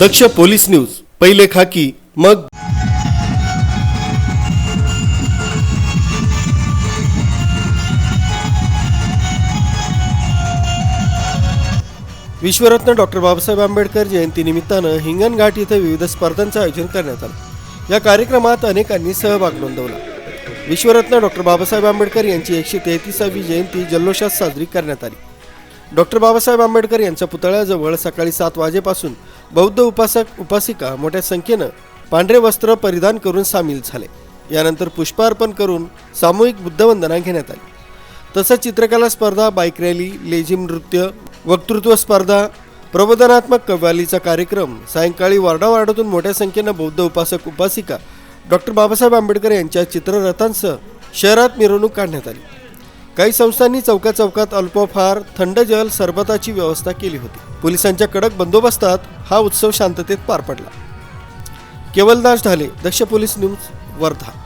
दक्ष police news पहिले खाकी मग विश्वरत्न डॉक्टर बाबासाहेब आंबेडकर जयंतीनिमित्तानं हिंगणघाट इथं विविध स्पर्धांचं आयोजन करण्यात आलं. या कार्यक्रमात अनेकांनी सहभाग नोंदवला. विश्वरत्न डॉक्टर बाबासाहेब आंबेडकर यांची एकशे तेहतीसावी जयंती जल्लोषात साजरी करण्यात आली. डॉक्टर बाबासाहेब आंबेडकर यांच्या पुतळ्याजवळ सकाळी सात वाजेपासून बौद्ध उपासक उपासिका मोठ्या संख्येनं पांढरे वस्त्र परिधान करून सामील झाले. यानंतर पुष्पार्पण करून सामूहिक बुद्धवंदना घेण्यात आली. तसंच चित्रकला स्पर्धा बाईक रॅली लेझिम नृत्य वक्तृत्व स्पर्धा प्रबोधनात्मक कव्वालीचा कार्यक्रम सायंकाळी वार्डावार्डातून मोठ्या संख्येनं बौद्ध उपासक उपासिका डॉक्टर बाबासाहेब आंबेडकर यांच्या चित्ररथांसह शहरात मिरवणूक काढण्यात आली. काही संस्थांनी चौका चौकात अल्पफार थंड जल सरबताची व्यवस्था केली होती. पोलिसांच्या कडक बंदोबस्तात हा उत्सव शांततेत पार पडला. Kewaldas Dhale Daksh police news Wardha.